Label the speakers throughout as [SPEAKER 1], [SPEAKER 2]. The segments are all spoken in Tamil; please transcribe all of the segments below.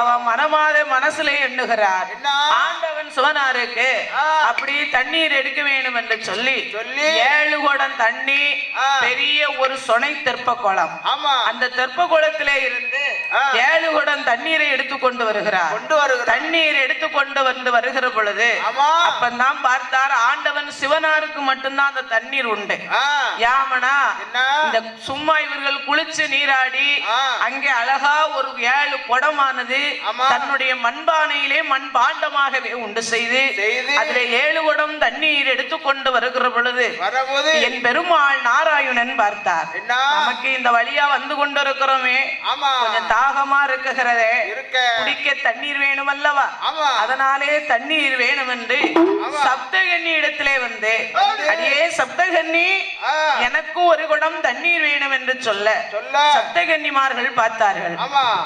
[SPEAKER 1] அவன் மனமாத மனசுல எண்ணுகிறார் ஆண்டவன் சிவனாருக்கு. அப்படி தண்ணீர் எடுக்க வேண்டும் என்று சொல்லி
[SPEAKER 2] சொல்லி
[SPEAKER 1] ஏழு குடம் தண்ணி. பெரிய ஒரு சொனை தெற்ப குளம்
[SPEAKER 2] ஆமா
[SPEAKER 1] அந்த தெற்ப குளத்திலே இருந்து. ஏழு குடம் தண்ணீரை எடுத்து கொண்டு வருகிறார்.
[SPEAKER 2] கொண்டு வருகிறார்.
[SPEAKER 1] தண்ணீர் எடுத்து கொண்டு வந்து வருகிற பொழுது அப்பந்தான் பார்த்தார் ஆண்டவன் சிவனாருக்கு மட்டும்தான் அந்த தண்ணீர் உண்டு. யாமனா இந்த சும்மா இவர்கள் குளிச்சு நீராடி. அங்கே அழகா ஒரு ஏழு குடமானது. தன்னுடைய மண்பானையிலே மண் பாண்டமாகவே உண்டு செய்து அதுல ஏழு குடம் தண்ணீர் எடுத்து கொண்டு வருகிற பொழுது என் பெருமாள் நாராயணன் பார்த்தார். நமக்கு இந்த வழியா வந்து கொண்டிருக்கிறோமே. கொஞ்சம் தாகமா இருக்குகிறதே
[SPEAKER 2] இருக்க
[SPEAKER 1] குடிக்க தண்ணீர் வேணும் அல்லவா அதனாலே தண்ணீர் வேணும் என்று
[SPEAKER 2] ஆமா.
[SPEAKER 1] சப்தகன்னி இடத்திலே வந்து. அடியே சப்தகன்னி
[SPEAKER 2] ஆ,
[SPEAKER 1] எனக்கும் ஒரு குடம் தண்ணீர் வேணும் என்று சொல்ல சப்தகன்னிமார்கள் பார்த்தார்கள்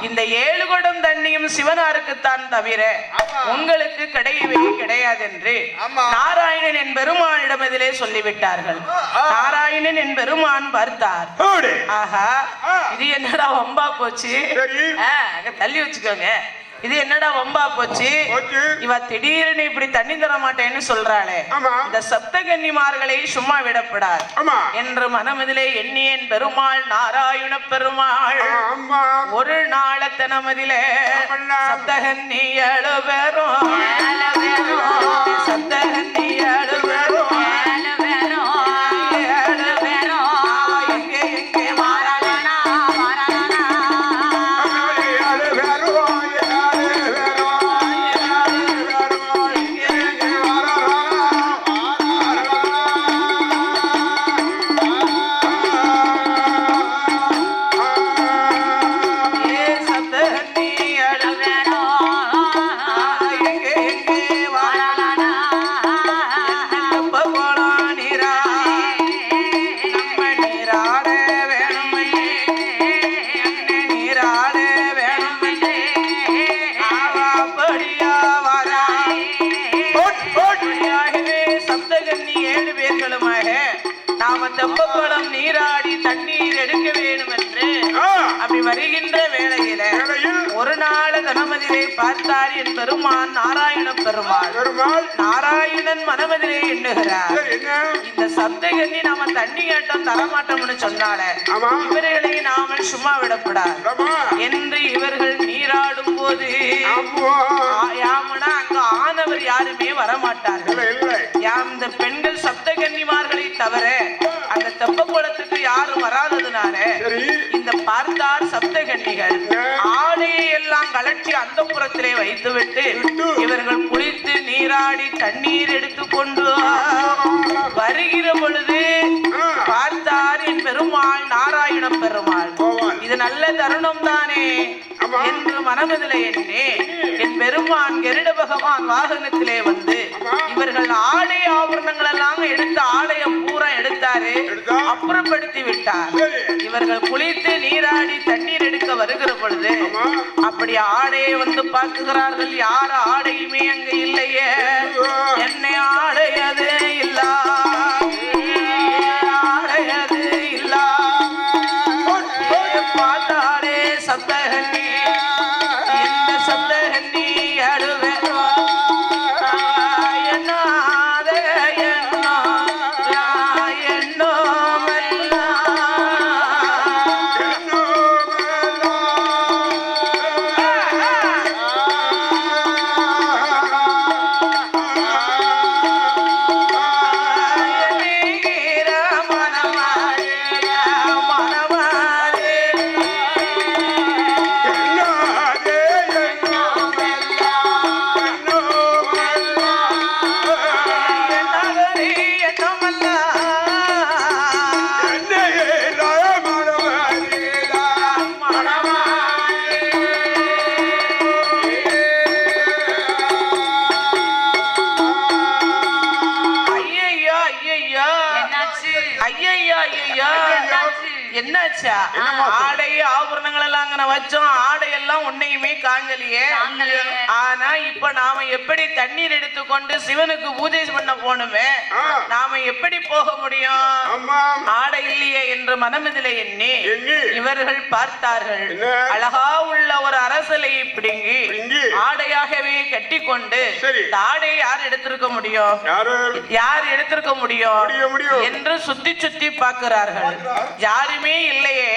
[SPEAKER 1] இந்த ஏழு குடம் தண்ணியும் சிவனாருக்குத்தான் தவிர. உங்களுக்கு கிடையவே கிடையாது என்று. நாராயணன் என் பெருமானிடம் இதிலே சொல்லிவிட்டார்கள். நாராயணன் என் பெருமான் பார்த்தார். ஆஹா. இது என்னடா வம்பா போச்சு
[SPEAKER 3] சரி.
[SPEAKER 1] ஆ, அங்க தள்ளி வச்சுக்கோங்க. இது என்னடா வம்பா போச்சு. இவ திடீர்னு இப்படி தண்ணி தர மாட்டேன்னு சொல்றாளே. இந்த சப்தகன்னிமார்களை சும்மா விடப்படாது. என்று மனமதிலே எண்ணியன் பெருமாள் நாராயண பெருமாள். ஒரு நாளத்தனமதிலே
[SPEAKER 3] ஆமல்லா.
[SPEAKER 1] சப்தகன்னி ஏழு பேரும் சப்தகன்னி கணமதிலே பார்த்தார் என் பெருமான் நாராயண பெருமாள்.
[SPEAKER 3] பெருமாள்.
[SPEAKER 1] நாராயணன் மனமதிலே எண்ணுகிறார். இந்த சப்தகன்னி நாம தண்ணி கேட்டோம் தரமாட்டோம்னு சொன்னாலே இவர்களை நாம சும்மா விடக்கூடாது. என்று இவர்கள் நீராடும் போது யாமனா அங்க ஆனவர் யாருமே வரமாட்டார்கள். யாம் இந்த பெண்கள் சப்தகன்னிமார்களை தவிர அந்த தெப்ப குளத்துக்கு யாரும் வராததுனால இந்த பார்த்தார் சப்தகன்னிகள் எல்லாம் கலட்டி அந்த புறத்திலே வைத்துவிட்டு இவர்கள் குளித்து நீராடி தண்ணீர் எடுத்துக்கொண்டு வருகிற பொழுது பார்த்தார் என் பெருமாள் நாராயண பெருமாள் இது நல்ல தருணம் தானே. என்று மனமதிலே எண்ணே என் பெருமான் கருட பகவான் வாகனத்திலே வந்து. இவர்கள் ஆடை ஆபரணங்கள் எல்லாம் எடுத்து ஆலயம் பூரா எடுத்தாரு
[SPEAKER 3] எடுத்தா?
[SPEAKER 1] அப்புறப்படுத்தி விட்டார். இவர்கள் குளித்து நீராடி தண்ணீர் எடுக்க வருகிற பொழுது அப்படி ஆடையை வந்து பார்க்குகிறார்கள். யார் ஆடையுமே அங்க இல்லையே. என்னை ஆடையது ஆடை ஆபரணங்கள் எல்லாம் அங்க வச்சோம். ஆடை எல்லாம் உன்னையுமே காங்கலையே
[SPEAKER 2] காங்கலையே.
[SPEAKER 1] ஆனா இப்ப நாம எப்படி தண்ணீர் எடுத்துக்கொண்டு சிவனுக்கு பூஜை பண்ண
[SPEAKER 3] ஆ.
[SPEAKER 1] நாம எப்படி போக முடியும் ஆடை இல்லையே என்று மனமிதிலே எண்ணி
[SPEAKER 3] எண்ணி.
[SPEAKER 1] இவர்கள் பார்த்தார்கள்? அழகா உள்ள ஒரு அரசலையை பிடுங்கி. ஆடையாகவே கட்டிக்கொண்டு
[SPEAKER 3] சரி.
[SPEAKER 1] இந்த ஆடையை யார் எடுத்திருக்க முடியும்
[SPEAKER 3] யாரு
[SPEAKER 1] யார் எடுத்திருக்க முடியும். என்று சுத்தி சுத்தி பார்க்கிறார்கள் யாருமே இல்லையே.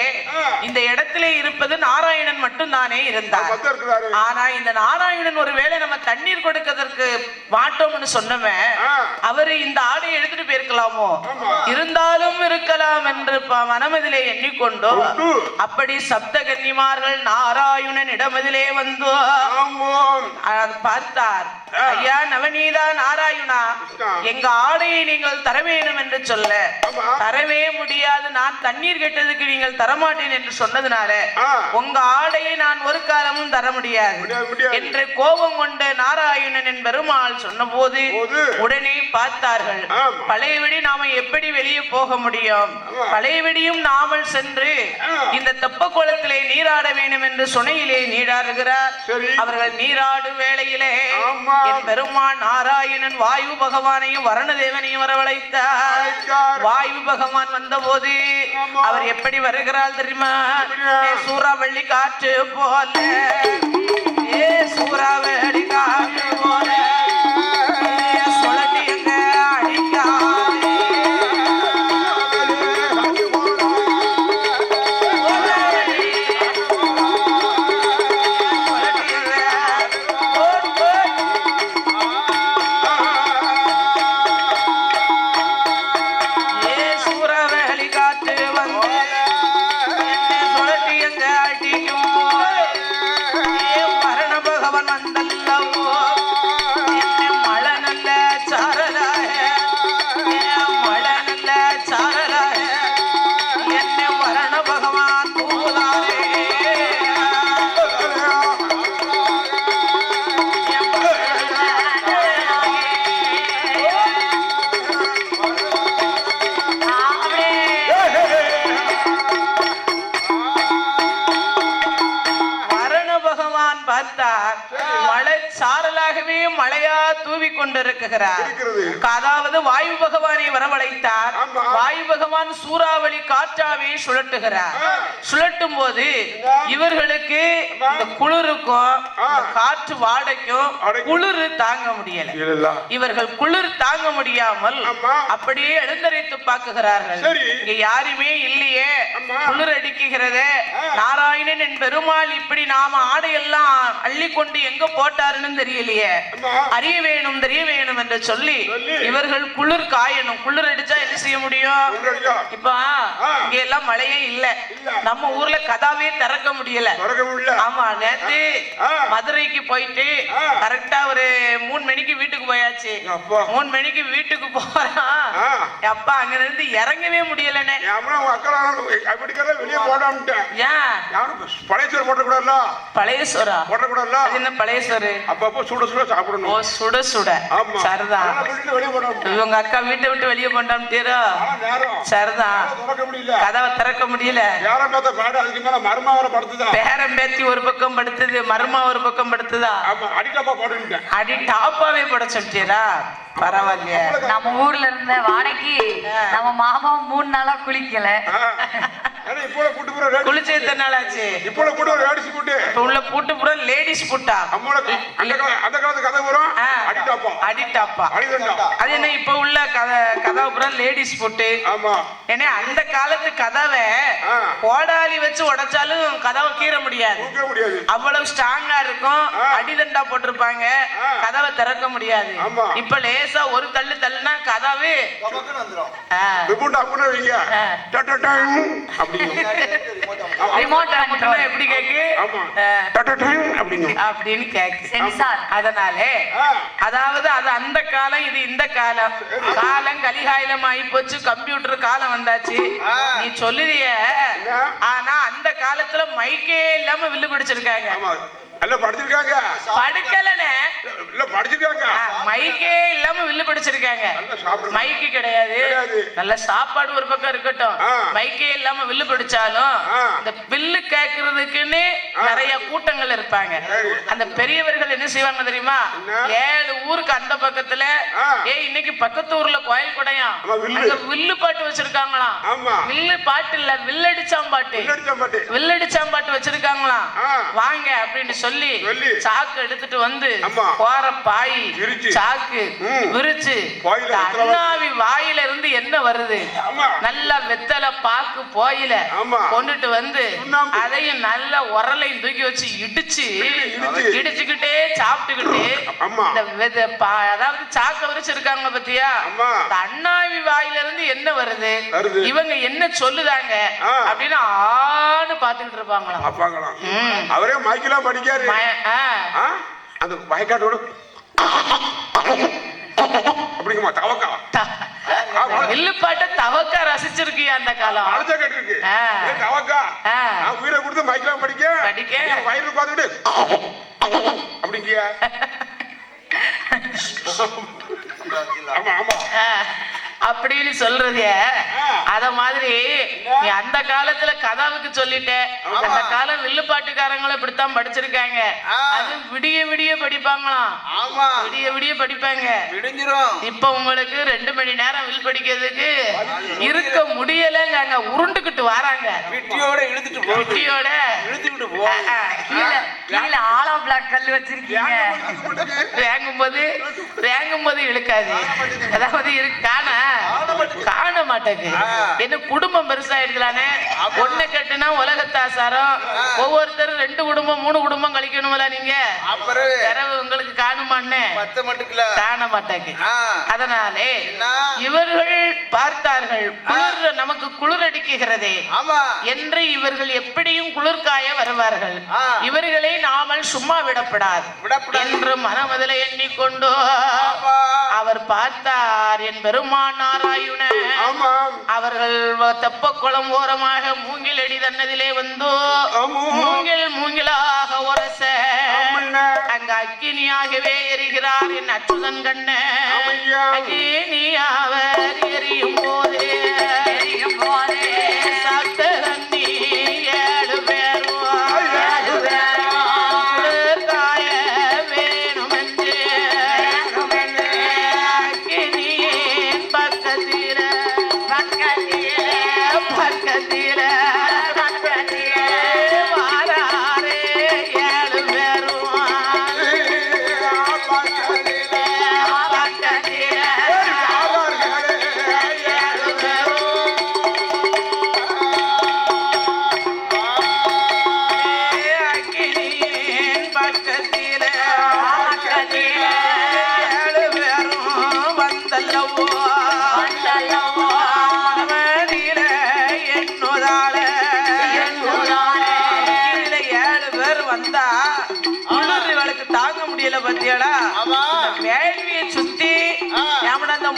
[SPEAKER 1] இந்த இடத்திலே இருப்பது நாராயணன் மட்டும் தானே இருந்தார் ஆனா இந்த நாராயணன் ஒருவேளை நம்ம தண்ணீர் கொடுக்கறதற்கு மாட்டோம்னு சொன்னவன். அவரு இந்த ஆடையை எடுத்துட்டு போயிருக்கலாமோ. இருந்தாலும் இருக்கலாம் என்று மனமதிலே எண்ணிக்கொண்டோ
[SPEAKER 3] கொண்டு.
[SPEAKER 1] அப்படி சப்த கன்னிமார்கள் நாராயணன் இடமதிலே வந்து பார்த்தார். ஐயா நவநீதா நாராயணா. எங்க ஆடையை நீங்கள் தர வேண்டும் என்று சொல்ல. தரவே முடியாது நான் தண்ணீர் கேட்டதுக்கு நீங்கள் தரமாட்டேன் என்று சொன்னதுனால. உங்க ஆடையை நான் ஒரு காலமும் தர முடியாது. என்று கோபம் கொண்டு நாராயணன் பெருமாள் சொன்னபோது
[SPEAKER 3] போது.
[SPEAKER 1] உடனே பார்த்தார்கள். பழையபடி நாம எப்படி வெளியே போக முடியும். பழையபடியும் நாமல் சென்று. இந்த தெப்ப குளத்திலே நீராட வேண்டும் என்று சுனையிலே நீராடுகிறார். அவர்கள் நீராடும் வேளையிலே. என் பெருமான் நாராயணன் வாயு பகவானையும் வருணதேவனையும் வரவழைத்தார். வாயு பகவான் வந்தபோது
[SPEAKER 3] ஆமா.
[SPEAKER 1] அவர் எப்படி வருகிறாள் தெரியுமா
[SPEAKER 3] எப்படியா?
[SPEAKER 1] ஏ சூறாவளி காற்று போல ஏ சூறாவளி காற்று
[SPEAKER 3] இருக்கிறது.
[SPEAKER 1] அதாவது வாயு பகவானை வரவழைத்தார். வாயு பகவான் சூறாவளி காற்றாவே சுழட்டுகிறார். சுழட்டும் போது இவர்களுக்கு இந்த குளிருக்கும் காற்று வாடைக்கும். குளிர் தாங்க முடியல இவர்கள் குளிர் தாங்க முடியாமல். அப்படியே எழுந்தரைத்து பார்க்குகிறார்கள். இங்க யாருமே இல்லையே. குளிர் அடிக்குகிறதே. நாராயணன் என் பெருமாள் இப்படி நாம ஆடையெல்லாம் அள்ளி கொண்டு எங்க போட்டாருன்னு தெரியலையே. அறிய வேணும் தெரிய வேணும் என்று சொல்லி. இவர்கள் குளிர் காயணும். குளிர் அடிச்சா என்ன செய்ய முடியும்? இப்ப. இங்க எல்லாம் மழையே இல்ல. நம்ம ஊர்ல கதாவே திறக்க முடியல. ஆமா நேத்து. மதுரைக்கு போயிட்டு. கரெக்டா ஒரு மூணு மணிக்கு வீட்டுக்கு போயாச்சு.
[SPEAKER 3] அப்பா.
[SPEAKER 1] மூணு மணிக்கு வீட்டுக்கு போறான். அப்பா அங்க இருந்து இறங்கவே முடியலனே
[SPEAKER 3] பழைய சோறு போட்டக்கூடாதுல்ல
[SPEAKER 1] பழைய சோறா?
[SPEAKER 3] போட்டக்கூடாதுல்ல
[SPEAKER 1] அது என்ன பழைய சோறு?
[SPEAKER 3] அப்பப்போ சுட சுட சாப்பிடணும்.
[SPEAKER 1] சுட சுட.
[SPEAKER 3] ஆமா.
[SPEAKER 1] சரிதான். இவங்க அக்கா வீட்டை விட்டு வெளியே
[SPEAKER 3] நேரம்.
[SPEAKER 1] சரிதான்.
[SPEAKER 3] அதெல்லாம் திறக்க முடியல.
[SPEAKER 1] கதவை திறக்க முடியல. பேரம் பேத்தி ஒரு பக்கம் படுத்துது மருமா ஒரு பக்கம் படுத்துதா? அடி டாப்பாவே போட சொல்லிட்டீரா பரவாயில்லையே.
[SPEAKER 2] நம்ம ஊர்ல இருந்த வாடகைக்கு நம்ம மாமா மூணு நாளா குளிக்கல.
[SPEAKER 3] ஏன்னா இப்போ கூட்டு போற ரேடி
[SPEAKER 1] குளிச்சு எத்தனை நாள் ஆச்சு
[SPEAKER 3] இப்போ கூட ஒரு போட்டு
[SPEAKER 1] இப்ப உள்ள பூட்டு பூரா லேடிஸ் பூட்டா
[SPEAKER 3] அம்மோட அந்த கால அந்த காலத்து கதை வரும். அடிட்டாப்பா.
[SPEAKER 1] அது என்ன இப்ப உள்ள கதை கதவு பூரா லேடிஸ் பூட்டு.
[SPEAKER 3] ஆமா.
[SPEAKER 1] ஏன்னா அந்த காலத்து கதவை. கோடாலி வச்சு உடைச்சாலும் கதவை கீற முடியாது. அவ்வளவு ஸ்ட்ராங்கா இருக்கும். அடிதண்டா போட்டிருப்பாங்க. கதவை திறக்க முடியாது. இப்ப லேசா ஒரு தள்ளு தள்ளுனா கதவு ஆ. எப்படி கேக்கு? அப்படின்னு கேக்கு.
[SPEAKER 2] சென்சார்.
[SPEAKER 1] அதனாலே. அதாவது அது அந்த காலம் இது இந்த காலம். காலம் கலிகாலம் ஆகி போச்சு கம்ப்யூட்டர் காலம் வந்தாச்சு. நீ சொல்லுறிய? ஆனா அந்த காலத்துல மைக்கே இல்லாம வில்லு பிடிச்சிருக்காங்க.
[SPEAKER 3] இல்ல படிச்சிருக்காங்க
[SPEAKER 1] படுக்கலனே
[SPEAKER 3] இல்ல படிச்சிருக்காங்க
[SPEAKER 1] மைக்கே இல்லாம வில்லு படிச்சிருக்காங்க. மைக்கு கிடையாது. நல்ல சாப்பாடு ஒரு பக்கம் இருக்கட்டும். மைக்கே இல்லாம வில்லு படிச்சாலும். இந்த வில்லு
[SPEAKER 3] ஆ.
[SPEAKER 1] நிறைய கூட்டங்கள் இருப்பாங்க. அந்த பெரியவர்கள் என்ன செய்வாங்க தெரியுமா? ஏழு ஊருக்கு அந்த பக்கத்துல. ஏய் இன்னைக்கு பக்கத்து ஊர்ல கோயில் கொடையாம்
[SPEAKER 3] வில்லு.
[SPEAKER 1] பாட்டு வச்சிருக்காங்களாம்
[SPEAKER 3] ஆமா.
[SPEAKER 1] வில்லு பாட்டு இல்ல வில்லடிச்சாம் பாட்டு வில்லடிச்சாம் பாட்டு வச்சிருக்காங்களாம். வாங்க அப்படின்னு சொல்லி
[SPEAKER 3] சொல்லி.
[SPEAKER 1] சாக்கு எடுத்துட்டு வந்து. போற பாய். சாக்கு. விரிச்சு அண்ணாவி வாயில இருந்து என்ன வருது. நல்லா வெத்தலை பாக்கு போயில. கொண்டுட்டு வந்து. அதையும் நல்ல உரலையும் தூக்கி வச்சு இடிச்சு
[SPEAKER 3] இடிச்சு.
[SPEAKER 1] இடிச்சுக்கிட்டே சாப்பிட்டுக்கிட்டு. இந்த அதாவது சாக்க விரிச்சிருக்காங்க பத்தியா அண்ணாவி வாயில இருந்து என்ன வருது. இவங்க என்ன சொல்லுதாங்க. அப்படின்னு ஆன்னு பாத்துக்கிட்டு ம்.
[SPEAKER 3] அவரே மைக்கெல்லாம் படிக்காரு? அந்த வயக்காட்டோட. அப்படிங்கம்மா தவக்கா.
[SPEAKER 1] தவக்கா ரசிச்சிருக்கியா அந்த காலம்?
[SPEAKER 3] அழைச்சா கேட்டிருக்கு. தவக்கா. நான் உயிரை கொடுத்து மைக்கெல்லாம் படிக்க.
[SPEAKER 1] படிக்க.
[SPEAKER 3] வயிறு பார்த்துக்கிட்டு அப்படிங்கியா. ஆமா ஆமா.
[SPEAKER 1] அப்படின்னு சொல்றது. அத மாதிரி நீ அந்த காலத்துல கதாவுக்கு சொல்லிட்ட. அந்த காலம் வில்லுப்பாட்டுக்காரங்களும் இப்படித்தான் படிச்சிருக்காங்க. அது விடிய விடிய படிப்பாங்களாம். விடிய விடிய படிப்பாங்க. இப்ப உங்களுக்கு ரெண்டு மணி நேரம் வில் படிக்கிறதுக்கு இருக்க முடியலங்க உருண்டுகிட்டு வராங்க.
[SPEAKER 4] பிட்டியோட இழுத்துட்டு போகுது
[SPEAKER 1] ஆ,
[SPEAKER 2] கீழே கீழே ஆலா பிளாக் கல் வச்சிருக்கீங்க.
[SPEAKER 1] வேங்கும் போது வேங்கும் போது இழுக்காது. அதாவது இருக்கு காண மாட்டேங்குது என்ன குடும்பம் பெருசாயிடுக்கலானே ஒண்ணு கட்டுனா உலகத்தாசாரம் ஒவ்வொருத்தரும் ரெண்டு குடும்பம் மூணு குடும்பம் கழிக்கணும்ல நீங்க? பிறவு உங்களுக்கு காணுமான்னு? காண மாட்டேங்குது
[SPEAKER 4] ஆ.
[SPEAKER 1] அதனாலே? இவர்கள் பார்த்தார்கள் குளிர் நமக்கு குளிர் அடிக்குகிறதே. என்று இவர்கள் எப்படியும் குளிர்காய வருவார்கள். இவர்களை நாமல் சும்மா விடப்படாது. என்று மனமதில எண்ணிக்கொண்டு. அவர் பார்த்தார் என் பெருமான் நாராயண அவர்கள் தெப்ப குளம் ஓரமாக மூங்கில் அடி தன்னதிலே வந்து. மூங்கில் மூங்கிலாக உரச. அங்க அக்கினியாகவே எரிகிறார் என் அச்சுதன் கண்ண. அக்கினியாவர் எரியும் போதே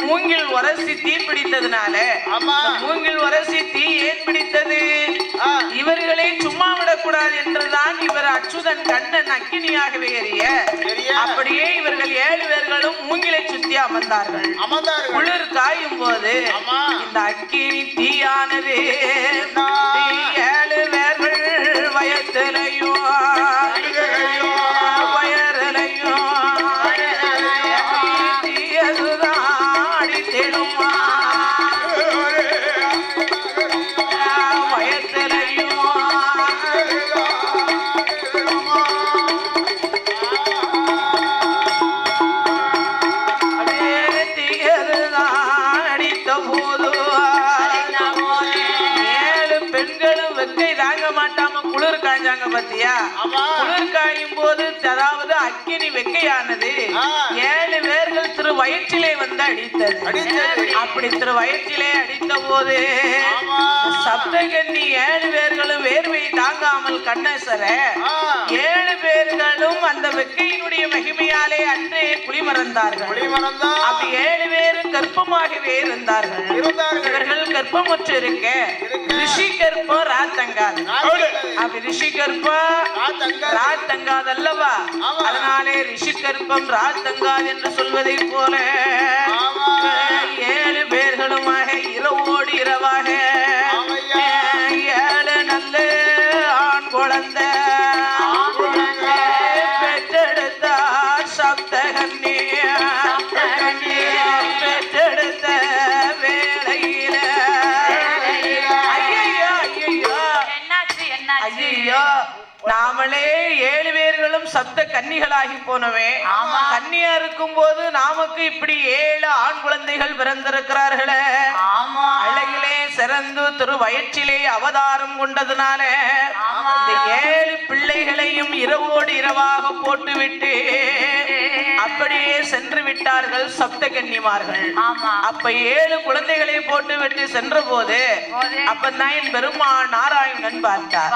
[SPEAKER 1] மூங்கில் உரசி தீ பிடித்ததுனால மூங்கில் உரசி தீ ஏன் பிடித்தது. இவர்களை சும்மா விடக்கூடாது என்றுதான் இவர் அச்சுதன் கண்ணன் அக்கினியாகவே எரிய. அப்படியே இவர்கள் ஏழு பேர்களும் மூங்கிலை சுத்தி அமர்ந்தார்கள் குளிர் காயும் போது. இந்த அக்கினி தீயானது ஏழு பேர்கள் வயத்திலையும் காய்ஞ்சாங்க பாத்தியா
[SPEAKER 4] ஆமா.
[SPEAKER 1] குளிர் காயும் போது அதாவது அக்கினி வெக்கையானது. ஏழு பேர்கள் திரு வயிற்றிலே வந்து அடித்தது. அப்படி திரு வயிற்றிலே அடித்த போது. சப்தகன்னி ஏழு பேர்களும் வேர்வை தாங்காமல் கண்ணசர. ஏழு பேர்களும் அந்த வெக்கையினுடைய மகிமையாலே அன்றே குளிமறந்தார்கள் அப்படி ஏழு பேரும் கர்ப்பமாகவே இருந்தார்கள்
[SPEAKER 4] இருந்தார்கள்.
[SPEAKER 1] இவர்கள் கர்ப்பமுற்று இருக்க
[SPEAKER 4] இருக்க.
[SPEAKER 1] ரிஷி கற்பம் ராத்தங்காது. அப்படி ரிஷி கற்பம்
[SPEAKER 4] ராத்தங்காது.
[SPEAKER 1] ராத்தங்காது அல்லவா. அதனாலே ரிஷி கற்பம் ராத்தங்காது என்று சொல்வதை போல. ஏழு பேர்களுமாக சப்த கன்னிகளாகி போனவே. கன்னியா இருக்கும் போது நமக்கு இப்படி ஏழு ஆண் குழந்தைகள் பிறந்திருக்கிறார்களே அழகிலே சிறந்து திரு வயிற்றிலே அவதாரம் கொண்டதுனால. இந்த ஏழு பிள்ளைகளையும் இரவோடு இரவாக போட்டுவிட்டு அப்படியே சென்று விட்டார்கள் சப்த கன்னிமார்கள்
[SPEAKER 2] ஆமா.
[SPEAKER 1] அப்ப ஏழு குழந்தைகளை போட்டு விட்டு சென்ற போது.
[SPEAKER 2] போது
[SPEAKER 1] அப்பதான் என் பெருமாள் நாராயணன் பார்த்தார்.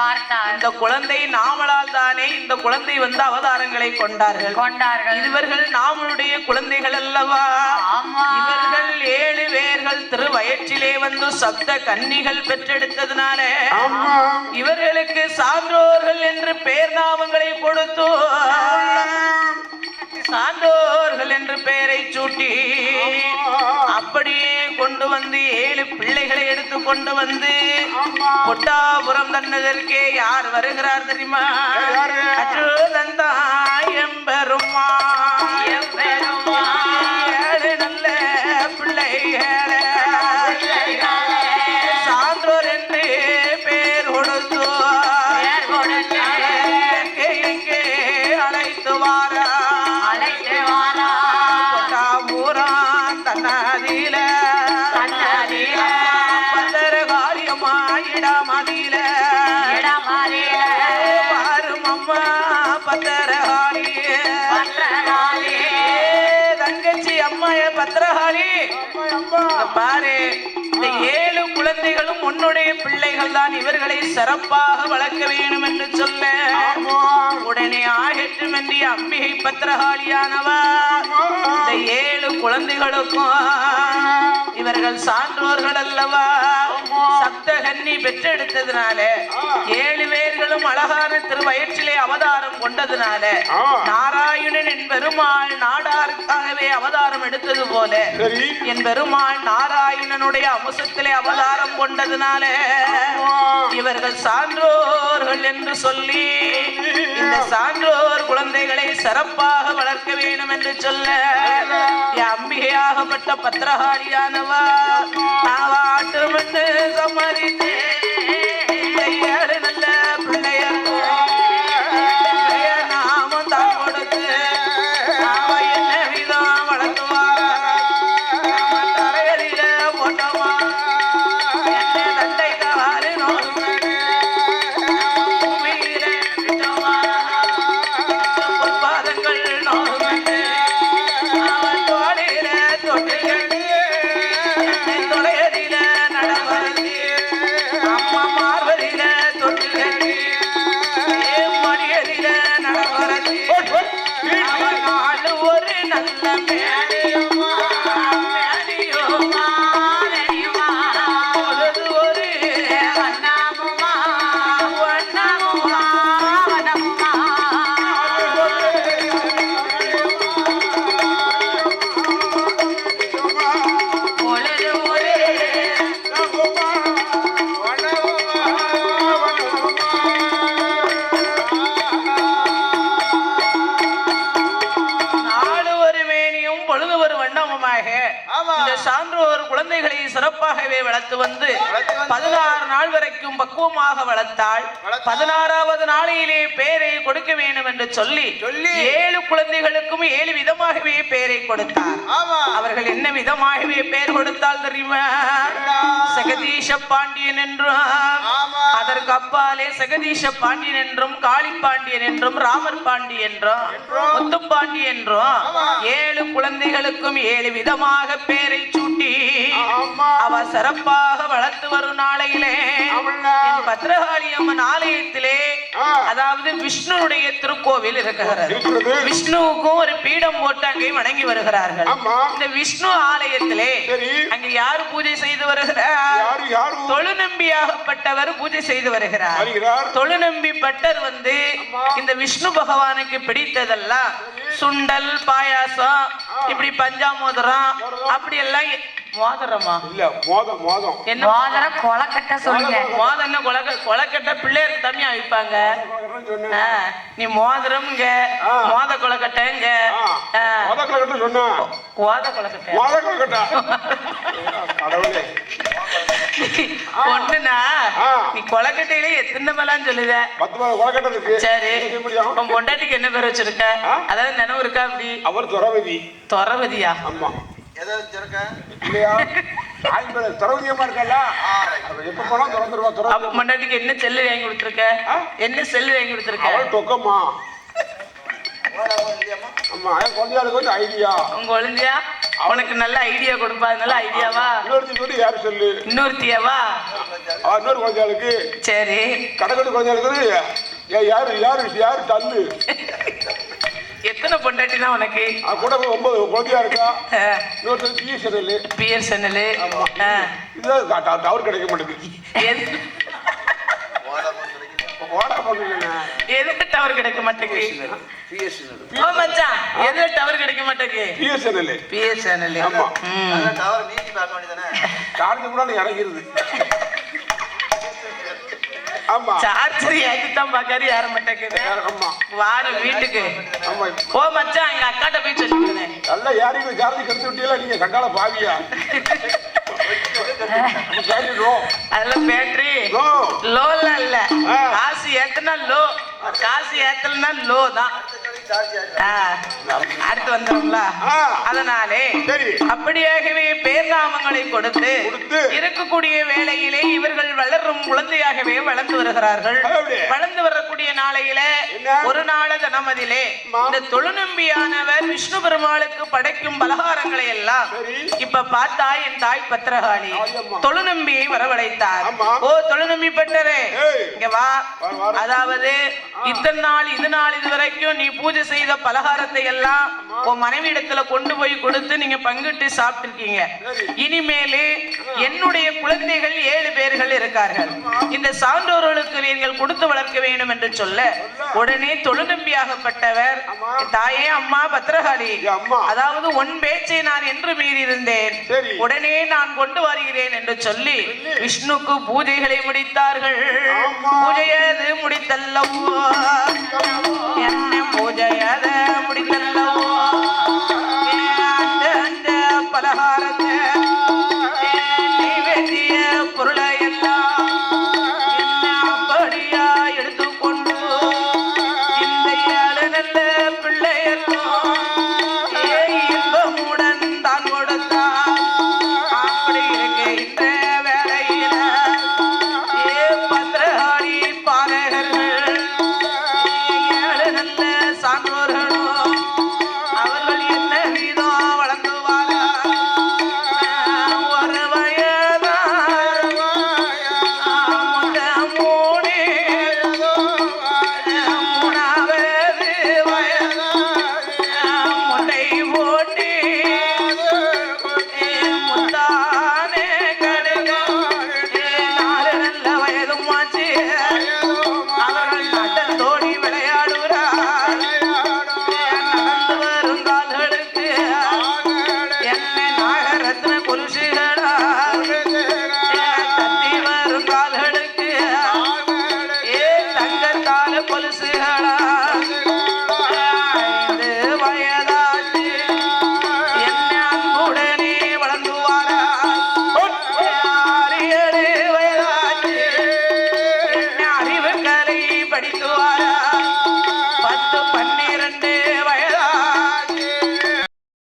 [SPEAKER 1] இந்த குழந்தை நாமளால் தானே இந்த குழந்தை வந்து அவதாரங்களை கொண்டார்கள்.
[SPEAKER 2] கொண்டார்கள்.
[SPEAKER 1] இவர்கள் நாமளுடைய குழந்தைகள் அல்லவா?
[SPEAKER 2] ஆமா.
[SPEAKER 1] இவர்கள் ஏழு பேர்கள் திருவயிற்றிலே வந்து சப்த கன்னிகள் பெற்றெடுத்ததுனால
[SPEAKER 3] ஆமா.
[SPEAKER 1] இவர்களுக்கு சான்றோர்கள் என்று பெயர் நாமங்களை கொடுத்து சான்றோர்கள் என்று பெயரை சூட்டி அப்படியே கொண்டு வந்து ஏழு பிள்ளைகளை எடுத்து கொண்டு வந்து பொட்டாபுரம் தன்னதற்கே யார் வருகிறார் தெரியுமா? அச்சுதந்தாய் எம்பெருமா. பூரான் தன்னதில
[SPEAKER 2] தன்னதில.
[SPEAKER 1] பந்தரகாரியமாயிடமதில
[SPEAKER 2] இடமாறிய
[SPEAKER 1] பாரும் அம்மா பத்திரகாளி
[SPEAKER 2] பத்திரகாளி.
[SPEAKER 1] தங்கச்சி அம்மாய பத்திரகாளி. பாரு இந்த ஏழு குழந்தைகளும் உன்னுடைய தான் இவர்களை சிறப்பாக வளர்க்க வேண்டும் என்று சொல்ல உடனே ஆகட்டும் என்று அம்பிகை பத்திரகாளியானவா இந்த ஏழு குழந்தைகளுக்கும் இவர்கள் சான்றோர்கள் அல்லவா சப்தகன்னி பெற்றெடுத்ததுனால ஏழு பேர்களும் அழகான திருவயிற்றிலே அவதாரம் கொண்டதுனால. நாராயணன் என் பெருமாள் நாடாருக்காகவே அவதாரம் எடுத்தது போல என் பெருமாள் நாராயணனுடைய அம்சத்திலே அவதாரம் கொண்டதுனால இவர்கள் சான்றோர்கள் என்று சொல்லி இந்த சான்றோர் குழந்தைகளை சிறப்பாக வளர்க்க வேண்டும் என்று சொல்ல அம்பிகையாகப்பட்ட பத்திரகாளியானவா நாவாட்டு மண்ணு சம்மதித்தேன் ஒரு
[SPEAKER 4] ஆமா.
[SPEAKER 1] இந்த சான்றோர் குழந்தைகளை சிறப்பாகவே வளர்த்து வந்து பதினாறு நாள் வரைக்கும் பக்குவமாக வளர்த்தாள். பதினாறாவது நாளிலே பேரை கொடுக்க வேண்டும் என்று சொல்லி. ஏழு குழந்தைகளுக்கும் ஏழு விதமாகவே பேரை கொடுத்தார் அவர்கள் என்ன விதமாகவே பெயர் கொடுத்தால் தெரியுமா சகதீஷ பாண்டியன் என்றும். அதற்கு அப்பாலே சகதீஷ பாண்டியன் என்றும் காளி பாண்டியன் என்றும் ராமர் பாண்டி என்றும் முத்துப்பாண்டி என்றும் ஏழு குழந்தைகளுக்கும் ஏழு விதமாக பேரை சூட்டி. அவ சிறப்பாக வளர்த்து வரும் நாளையிலே பத்ரகாளி அம்மன் ஆலயத்திலே. அதாவது விஷ்ணுனுடைய திருக்கோவில் இருக்கிறது. விஷ்ணுவுக்கும் ஒரு பீடம் போட்டு அங்கே வணங்கி வருகிறார்கள். இந்த விஷ்ணு ஆலயத்திலே. அங்க யார் பூஜை செய்து வருகிறார் தொழுநம்பியாகப்பட்டவர் பூஜை செய்து வருகிறார்
[SPEAKER 3] வருகிறார்
[SPEAKER 1] தொழுநம்பி பட்டர் வந்து இந்த விஷ்ணு பகவானுக்கு பிடித்ததெல்லாம் சுண்டல் பாயாசம் இப்படி பஞ்சாமோதிரம் அப்படி எல்லாம் மோதிரமா?
[SPEAKER 3] இல்ல மோதம். மோதம்
[SPEAKER 1] என்ன
[SPEAKER 2] மோதிரம் கொலக்கட்டை சொல்லுங்க
[SPEAKER 1] மோதிரம் கொலக்க கொலக்கட்டை பிள்ளையருக்கு தம்மியா வைப்பாங்க நீ மோதிரம்ங்க. மோத கொலக்கட்டைங்க கொலக்கட்டை
[SPEAKER 3] கடவுளே.
[SPEAKER 1] ஒண்ணுனா
[SPEAKER 3] ஆ.
[SPEAKER 1] நீ கொலக்கட்டையில எத்தனை மலாம் சொல்லுத? சரி.
[SPEAKER 3] என்ன
[SPEAKER 1] பொண்டாட்டிக்கு என்ன பேர் வச்சிருக்க? அதாவது நினைவு இருக்கா அப்படி?
[SPEAKER 3] அவர் துறவதி.
[SPEAKER 1] துறவதியா?
[SPEAKER 3] ஆமா.
[SPEAKER 4] எதை வச்சிருக்கேன்
[SPEAKER 3] இல்லையா? ஆய்வு துறவதியமா இருக்கல எப்ப போனா திறந்துருவா
[SPEAKER 1] அப்ப
[SPEAKER 3] துறவு
[SPEAKER 1] பொண்டாட்டிக்கு என்ன செல்லு வாங்கி கொடுத்துருக்க?
[SPEAKER 3] ஆ?
[SPEAKER 1] என்ன செல்லு வாங்கி கொடுத்துருக்க?
[SPEAKER 3] அவள் தொக்கம்மா. ஆமா என் குழந்தையாளுக்கு வந்து ஐடியா
[SPEAKER 1] உங்க ஒளிஞ்சியா உனக்கு நல்ல ஐடியா கொடுப்பா நல்ல ஐடியாவா
[SPEAKER 3] இன்னொருத்தி சொல்லி யார் சொல்லு?
[SPEAKER 1] இன்னொருத்தியாவா
[SPEAKER 3] இன்னொரு குழந்தையாளுக்கு.
[SPEAKER 1] சரி.
[SPEAKER 3] கடைக்கட்டு குழந்தையாளுக்கு யாரு யாரு யாரு தள்ளு?
[SPEAKER 1] எத்தனை பொண்டாட்டி தான் உனக்கு
[SPEAKER 3] கூட ஒன்பது குழந்தையா இருக்கா? இன்னொருத்தர் பிஎஸ்என்எல்
[SPEAKER 1] பிஎஸ்என்எல்
[SPEAKER 3] இதுதான் டவர் கிடைக்க மாட்டேங்குது.
[SPEAKER 1] எதுக்கு டவர் கிடைக்க மாட்டேங்குது? ஓ மச்சான் எதுல டவர் கிடைக்க மாட்டேங்குது?
[SPEAKER 3] பிஎஸ்என்எல்
[SPEAKER 1] பிஎஸ்என்எல்
[SPEAKER 3] ஆமா.
[SPEAKER 4] டவர் நீட்டி பார்க்க வேண்டியதானே
[SPEAKER 3] சார்ஜ் கூட இறங்கிருது.
[SPEAKER 1] சார்ஜர் ஏத்தி தான் பாக்காரு ஏற மாட்டேங்குது வார வீட்டுக்கு. ஓ மச்சான் எங்க அக்காட்ட போய் சொல்லிக்கிறேன்.
[SPEAKER 3] நல்லா யாரையும் போய் சார்ஜ் கெடுத்து விட்டீங்களா? நீங்க கண்டால பாவியா?
[SPEAKER 1] அதெல்லாம் பேட்டரி லோல இல்ல. காசு ஏத்துனா லோ. காசு ஏத்தலன்னா லோ தான். அடுத்து
[SPEAKER 3] ஆ.
[SPEAKER 1] அதனாலே. அப்படியாகவே பேர் நாமங்களை கொடுத்து. இருக்கக்கூடிய வேளையிலே இவர்கள் வளரும் குழந்தையாகவே வளர்ந்து வருகிறார்கள். வளர்ந்து வரக்கூடிய நாளையில? ஒரு நாள தினமதிலே. இந்த தொழுநம்பியானவர் விஷ்ணு பெருமாளுக்கு படைக்கும் பலகாரங்களை எல்லாம். இப்ப பார்த்தா என் தாய் பத்திரகாளி. தொழுநம்பியை வரவழைத்தார். ஓ தொழுநம்பி பட்டரே. இங்க வா. அதாவது இத்தனை நாள் இது நாள் இது வரைக்கும் நீ பூஜை செய்த பலகாரத்தை எல்லாம் உன் மனைவி இடத்துல கொண்டு போய் கொடுத்து நீங்க பங்கிட்டு சாப்பிட்டிருக்கீங்க. இனிமேலு என்னுடைய குழந்தைகள் ஏழு பேர்கள் இருக்கார்கள். இந்த சான்றோர்களுக்கு நீங்கள் கொடுத்து வளர்க்க வேண்டும் என்று சொல்ல உடனே தொழுநம்பியாகப்பட்டவர் தாயே அம்மா பத்திரகாளி. அதாவது உன் பேச்சை நான் என்று மீறி இருந்தேன். உடனே நான் கொண்டு வருகிறேன் என்று சொல்லி விஷ்ணுக்கு பூஜைகளை முடித்தார்கள். பூஜையது முடித்தல்லவோ. என்ன அதை பிடிக்கலவோ அந்த பலகாரத்தை